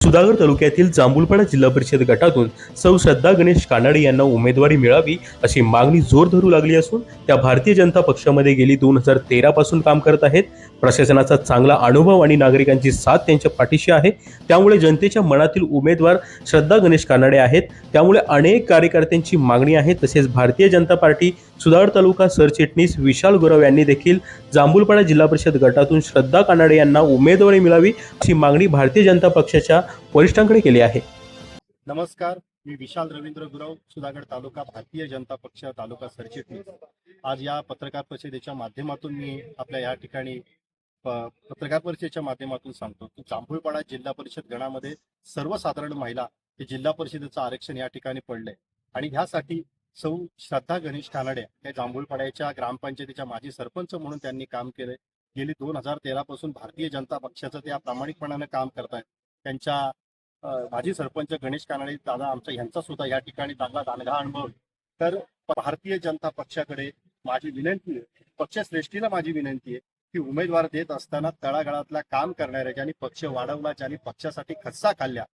सुधागड तालुक्यातील जांभूलपाडा जिल्हा परिषद गटातून सौ श्रद्धा गणेश कानाडे यांना उमेदवारी मिळावी अशी मागणी जोर धरू लागली असून त्या भारतीय जनता पक्षामध्ये गेली दोन हजार तेरा पासून काम करत आहेत. प्रशासनाचा चांगला अनुभव आणि नागरिकांची साथ त्यांच्या पाठीशी आहे. त्यामुळे जनतेच्या मनातील उमेदवार श्रद्धा गणेश कानाडे आहेत. त्यामुळे अनेक कार्यकर्त्यांची मागणी आहे. तसेच भारतीय जनता पार्टी सुधागड तालुका सरचिटणीस विशाल गुरव यांनी देखील जांभूलपाडा जिल्हा परिषद गटातून श्रद्धा कानाडे यांना उमेदवारी मिळावी अशी मागणी भारतीय जनता पक्षाच्या वरिष्ठांकडे केली आहे. नमस्कार मी विशाल रवींद्र गुरव सुधागड तालुका भारतीय जनता पक्ष तालुका सरचिटणीस. आज या पत्रकार परिषदेच्या माध्यमातून मी आपल्या या ठिकाणी पत्रकार परिषदेच्या माध्यमातून सांगतो की जांभूळपाडा जिल्हा परिषद गणामध्ये सर्वसाधारण महिला हे जिल्हा परिषदेचं आरक्षण या ठिकाणी पडलंय. आणि ह्यासाठी सौ श्रद्धा गणेश कानडे या जांभूळपाड्याच्या ग्रामपंचायतीच्या माजी सरपंच म्हणून त्यांनी काम केलंय. गेली दोन हजार तेरा पासून भारतीय जनता पक्षाचं त्या प्रामाणिकपणानं काम करतायत. त्यांच्या माजी सरपंच गणेश कानडे दादा आमचा यांचा सुद्धा या ठिकाणी चांगला दानगा अनुभव तर भारतीय जनता पक्षाकडे माझी विनंती आहे पक्षश्रेष्ठीला माझी विनंती आहे की उमेदवार देत असताना तळागाळातला काम करणाऱ्या ज्यांनी पक्ष वाढवला ज्यांनी पक्षासाठी खस्सा खाल्ल्या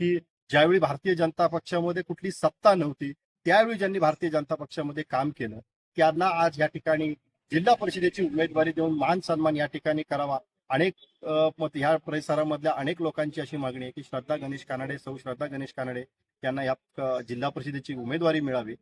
की ज्यावेळी भारतीय जनता पक्षामध्ये कुठली सत्ता नव्हती त्यावेळी ज्यांनी भारतीय जनता पक्षामध्ये काम केलं त्यांना आज या ठिकाणी जिल्हा परिषदेची उमेदवारी देऊन मान सन्मान या ठिकाणी करावा अनेक ह्या परिसरामधल्या अनेक लोकांची अशी मागणी आहे की श्रद्धा गणेश कानडे सौ श्रद्धा गणेश कानडे यांना या जिल्हा परिषदेची उमेदवारी मिळावी.